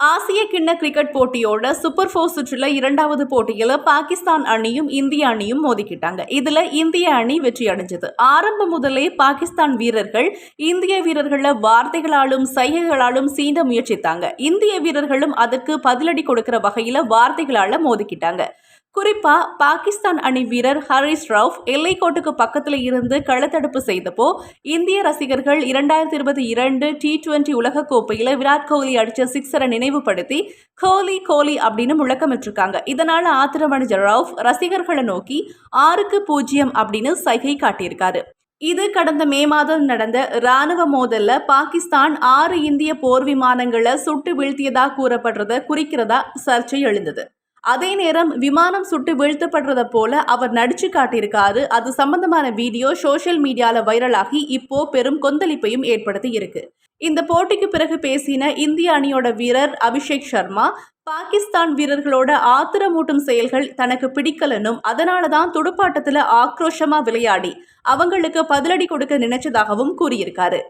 ஆசிய கிண்ண கிரிக்கெட் போட்டியோட சூப்பர் ஃபோர் சுற்றுல இரண்டாவது போட்டியில் பாகிஸ்தான் அணியும் இந்திய அணியும் மோதிக்கிட்டாங்க. இதுல இந்திய அணி வெற்றி அடைஞ்சது. ஆரம்பம் முதலே பாகிஸ்தான் வீரர்கள் இந்திய வீரர்களை வார்த்தைகளாலும் சைகைகளாலும் சீண்ட முயற்சித்தாங்க. இந்திய வீரர்களும் அதற்கு பதிலடி கொடுக்கிற வகையில வார்த்தைகளால மோதிக்கிட்டாங்க. குறிப்பாக பாகிஸ்தான் அணி வீரர் ஹரிஸ் ரவுஃப் எல்லைக்கோட்டுக்கு பக்கத்தில் இருந்து களத்தடுப்பு செய்தப்போ இந்திய ரசிகர்கள் இரண்டாயிரத்தி இருபத்தி இரண்டு டி டுவெண்டி உலகக்கோப்பையில் விராட் கோலி அடித்த சிக்ஸரை நினைவுபடுத்தி கோலி கோலி அப்படின்னு முழக்கமிட்டிருக்காங்க. இதனால் ஆத்திரமடைஞ்ச ரவுஃப் ரசிகர்களை நோக்கி ஆறுக்கு பூஜ்ஜியம் அப்படின்னு சைகை காட்டியிருக்காரு. இது கடந்த மே மாதம் நடந்த ராணுவ மோதல்ல பாகிஸ்தான் ஆறு இந்திய போர் விமானங்களை சுட்டு வீழ்த்தியதாக கூறப்படுறத குறிக்கிறதா சர்ச்சை எழுந்தது. அதே நேரம் விமானம் சுட்டு வீழ்த்தப்படுறத போல அவர் நடிச்சு காட்டியிருக்காரு. அது சம்பந்தமான வீடியோ சோஷியல் மீடியால வைரலாகி இப்போ பெரும் கொந்தளிப்பையும் ஏற்படுத்தி இருக்கு. இந்த போட்டிக்கு பிறகு பேசின இந்திய அணியோட வீரர் அபிஷேக் சர்மா பாகிஸ்தான் வீரர்களோட ஆத்திரமூட்டும் செயல்கள் தனக்கு பிடிக்கலனும் அதனால தான் துடுப்பாட்டத்தில் ஆக்ரோஷமா விளையாடி அவங்களுக்கு பதிலடி கொடுக்க நினைச்சதாகவும் கூறியிருக்காரு.